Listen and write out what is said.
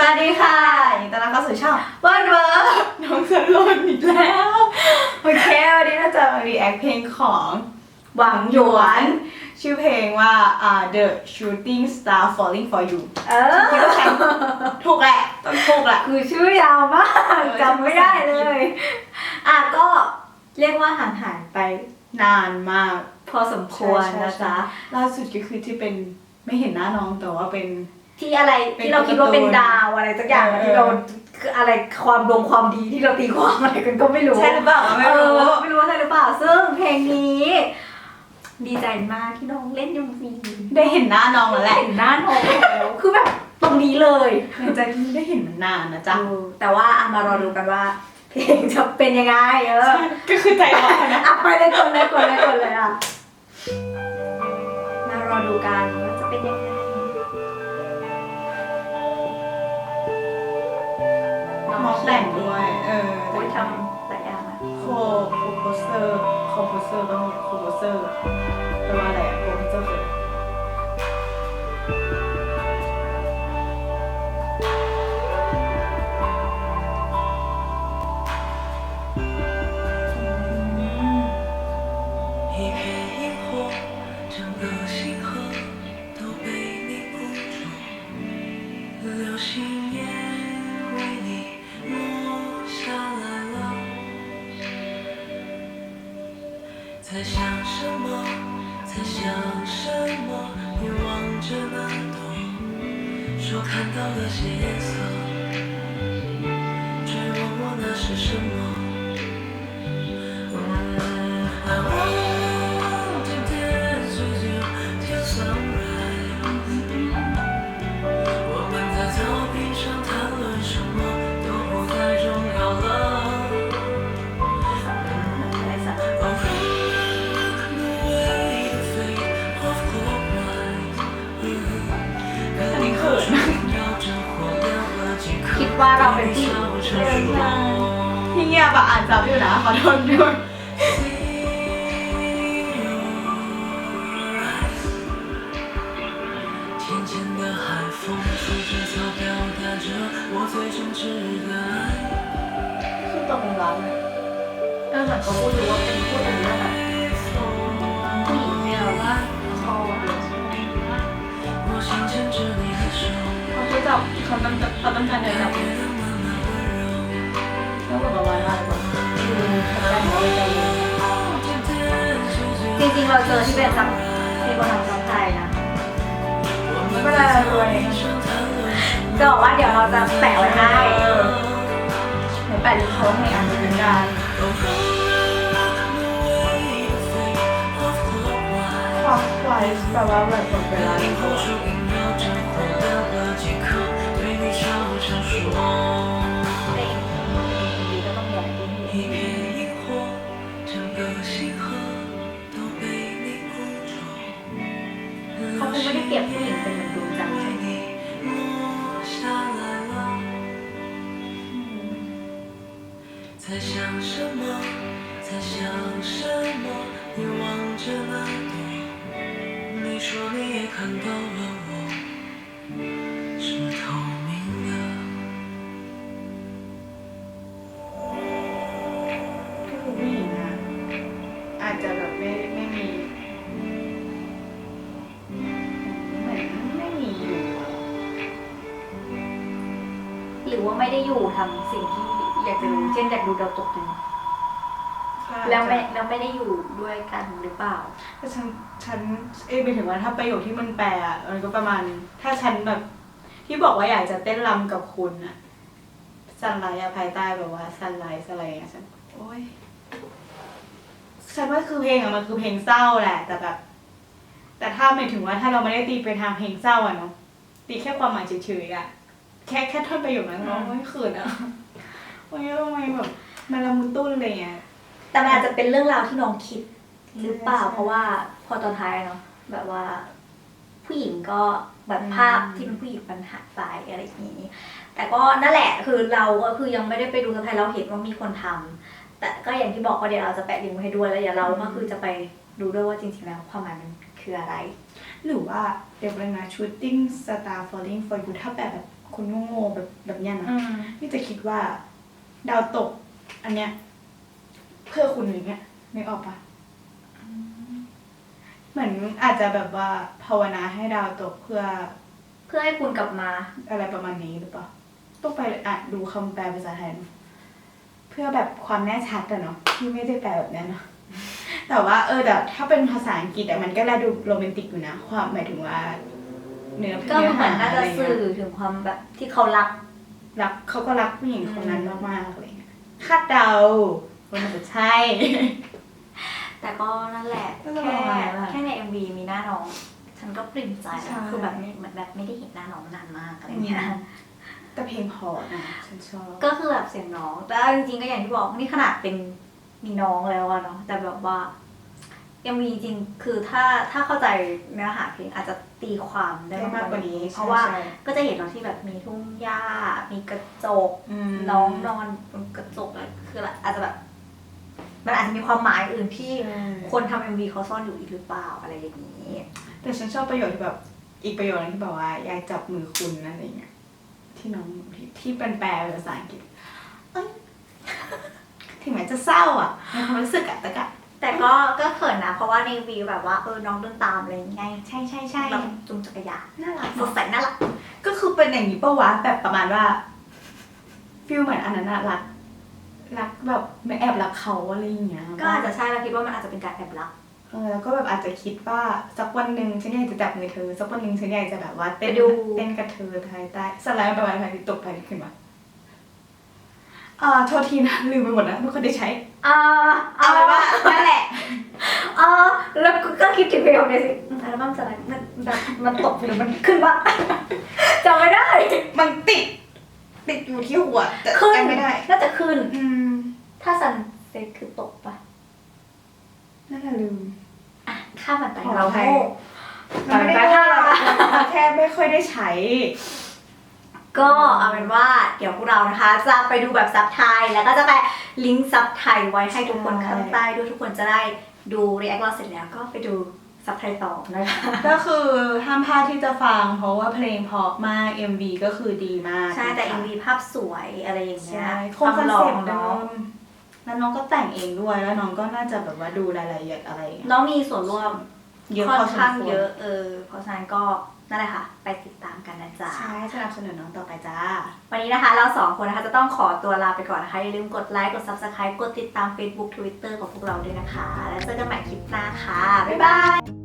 วัสดีค่ะยินดีต้อนรับเข้าสู่ช่องวันเวิร์น้องสลนอีกแล้ว โอเค วันนี้เราจะมา react เพลงของหวังหยวน ชื่อเพลงว่าอ่า The Shooting Star Falling for You เออคิดว่าใครถูกแหละต้องถูกแหละ คือชื่อยาวมากเออจำไม่ได้เลย อะก็เรียกว่าห่างหายไปนานมาก พอสมควรใช่นะใช่จ๊ะล่าสุดก็คือที่เป็นไม่เห็นหน้าน้องแต่ว่าเป็น ที่อะไรเป็นที่เราคิดว่าเป็นการ์ตูนดาวอะไรสักอย่างอะเออที่เราคืออะไรความดวงความดีที่เราตีความอะไรกันก็ไม่รู้ใช่หรือเปล่าไม่รู้เออไม่รู้ว่าใช่หรือเปล่าซึ่งเพลงนี้ ดีใจมากที่น้องเล่นยังมีได้เห็นหน้าน้องแล้วแหละเห็นหน้าน้องแล้วคือแบบตรงนี้เลยหลังจากที่ไม่ได้เห็นมันนานนะจ๊ะเออแต่ว่าเอามารอดูกันว่าเพลงจะเป็นยังไงเออก็คือใจร้อนนะอะไปเลยกดเลยกดเลยกดเลยอะมารอดูกันว่าจะเป็นยังไง อร์ต้องโคโพสเซอร์แปลว่าอะไร 在想什么？在想什么？你望着那朵，说看到了些颜色，追问我那是什么妈，我被偷了。你咩啊？我暗藏了，你哪？我偷了。你偷到公栏了？刚才我偷的，我偷的，你哪？你咩啊？偷了。 เขาต้องเขาต้งกาเลยค่ระบจริงๆเราเจอที่เป็นซับที่บนทำซับไทยนะไม่เป็นไรเลยจะบอกว่าเดี๋ยวเราจะแปะไว้ให้เดี๋ยวแปะลิงก์เขาให้อ่านเหมือนกันคอสไลส์แปลว่าแบบคนเป็นร้านเขา 什么？在想什么？你望着那朵，你说你也看到了我，是透明的。 ก็คือผู้หญิงอะอาจจะแบบไม่ไม่มีเหมือนไม่มีอยู่อะ หรือว่าไม่ได้อยู่ทำสิ่งที่ อยากจะรู้เช่นอยากดูดาวตกดินแล้วไม่แล้วไม่ได้อยู่ด้วยกันหรือเปล่าถ้าฉันฉันเอ้ยไปถึงว่าถ้าประโยคที่มันแปลอะมันก็ประมาณ ถ้าฉันแบบ ที่บอกว่าอยากจะเต้นรำกับคุณอะสันไลท์อะภายใต้แบบว่าสันไลท์อะไรอะฉันโอ้ยฉันว่าคือเพลงอะมันคือเพลงเศร้าแหละ แต่แบบ แต่ถ้าหมายถึงว่าถ้าเราไม่ได้ตีไปทางเพลงเศร้าอะเนาะตีแค่ความหมายเฉยๆอะแค่แค่ท่อนประโยคนั้นเราไม่เขินอะ โอ้ยทำไมแบบมันละมุนตุ้นอะไรเงี้ย แต่มันอาจจะเป็นเรื่องราวที่น้องคิดหรือเปล่า เพราะว่าพอตอนท้ายเนาะแบบว่า ผู้หญิงก็แบบภาพที่เป็นผู้หญิงมันหายไปอะไรอย่างนี้ แต่ก็นั่นแหละคือเราก็คือยังไม่ได้ไปดูสะพายเราเห็นว่ามีคนทำแต่ก็อย่างที่บอกว่าเดี๋ยวเราจะแปะลิงก์ไว้ให้ด้วยแล้วเดี๋ยวเราก็คือจะไปดูด้วยว่าจริงๆแล้วความหมายมันคืออะไร หรือว่าเดี๋ยวเป็นนะ shooting star falling for you ถ้าแบบแบบคนโง่ๆแบบแบบเนี้ยนะอืมพี่จะคิดว่า ดาวตก อันเนี้ย เพื่อคุณอย่างเงี้ยนึกออกปะเหมือนอาจจะแบบว่าภาวนาให้ดาวตกเพื่อเพื่อให้คุณกลับมา อะไรประมาณนี้หรือเปล่าต้องไปอ่านดูคำแปลภาษาไทยเนอะเพื่อแบบความแน่ชัดอะเนาะที่ไม่ได้แปลแบบนั้นเนาะแต่ว่าเออแต่ถ้าเป็นภาษาอังกฤษอะมันก็แลดูโรแมนติกอยู่นะ ความหมายถึงว่า เนื้อก็เหมือนน่าจะเงี้ยสื่อถึงความแบบที่เขารัก รักเขาก็รักผู้หญิงคนนั้นอืมมากๆอะไรเงี้ยคาดเดาว่ามันจะใช่ แต่ก็นั่นแหละก็จะแค่ประมาณนั้นแหละ แค่ใน MV มีหน้าน้อง ฉันก็ปริ่มใจใช่ แล้วคือแบบไม่เหมือนแบบไม่ได้เห็นหน้าน้องนานมากอะไรเงี้ย แต่เพลงเพอนะฉันชอบก็คือแบบเสียงน้อง แต่เอาจริงๆก็อย่างที่บอกนี่ขนาดเป็นมีน้องแล้วอะเนาะแต่แบบว่า ยังมีจริงๆคือถ้าถ้าเข้าใจเนื้อหาเพลงอาจจะตีความได้ได้มากกว่านี้ เพราะว่าใช่ก็จะเห็นเนาะที่แบบมีทุ่งหญ้า มีกระจกอืมน้องนอนบนกระจกอะไรคืออาจจะแบบมันอาจจะมีความหมายอื่นที่ใช่คนทำเอ็มวีเขาซ่อนอยู่อีกหรือเปล่าอะไรอย่างนี้ แต่ฉันชอบประโยชน์ที่แบบอีกประโยชน์หนึงที่แบบว่าอยากจับมือคุณอะไรเงี้ยที่น้องที่ที่เป็นแปลเป็นภาษาอังกฤษเอ้ยถึงแม้จะเศร้าอะในความรู้สึกอะแต่ก็ แต่ก็ก็เขินนะ เพราะว่าในวีแบบว่าเออน้องเดินตามอะไรอย่างเงี้ยใช่ใช่ใช่แบบจุงจักรยานน่ารักสดใสน่ารักก็คือเป็นอย่างนี้ปะวะแบบประมาณว่าฟิลเหมือนอันนั้นอะรักรักแบบไม่แอบรักเขาอะไรอย่างเงี้ยก็อาจจะใช่เราคิดว่ามันอาจจะเป็นการแอบรักเออแล้วก็แบบอาจจะคิดว่าสักวันหนึ่งฉันอยากจะจับมือเธอสักวันหนึ่งฉันอยากจะแบบว่าเต้นไปดูเต้นกับเธอภายใต้สไลด์ไปวันภายตกไปขึ้นมา อ่าโทษทีนะลืมไปหมดนะไม่ค่อยได้ใช้อ่าเอาไปนว่านั่นแหละอ่าแล้วก็คิดถึงเพลงของเดซิอัลบั้มสไลด์มันแบบมันตกหรือมันขึ้นวะจำไม่ได้ มันติด ติดอยู่ที่หัวแต่ขึ้นจำไม่ได้ น่าจะขึ้น อืมถ้าซันเซ็ตคือตกปะน่าจะลืม อะข้ามมันไปขอเราอภัย โง่มันไม่ได้ไปว่าค่ะเราแค่ไม่ค่อยได้ใช้ ก็เอาเป็นว่าเดี๋ยวพวกเรานะคะจะไปดูแบบซับไทย แล้วก็จะไปลิงก์ซับไทยไว้ให้ทุกคนใช่ข้างใต้ด้วยทุกคนจะได้ดูรีแอคเราเสร็จแล้วก็ไปดูซับไทยต่อนะคะก็คือห้ามพลาดที่จะฟัง เพราะว่าเพลงเพราะมาก MV ก็คือดีมากใช่แต่นะคะ MV ภาพสวยอะไรอย่างเงี้ยใช่คคงวามคอนหล่อเซ็ปของต์เดิน้องมแล้วน้องก็แต่งเองด้วยแล้วน้องก็น่าจะแบบว่าดูรายละเอียดอะไรอย่างเงี้ยน้องมีส่วนร่วมเยอะค่พออนสมข้างควรเยอะเออเพราะฉะนั้นก็ นั่นแหละค่ะ ไปติดตามกันนะจ๊ะ ใช่สนับสนุนน้องต่อไปจ้า วันนี้นะคะเราสองคนนะคะจะต้องขอตัวลาไปก่อนนะคะ อย่าลืมกดไลค์ กด subscribe กดติดตาม Facebook Twitter ของพวกเราด้วยนะคะ แล้วเจอกันใหม่คลิปหน้าค่ะ บ๊ายบาย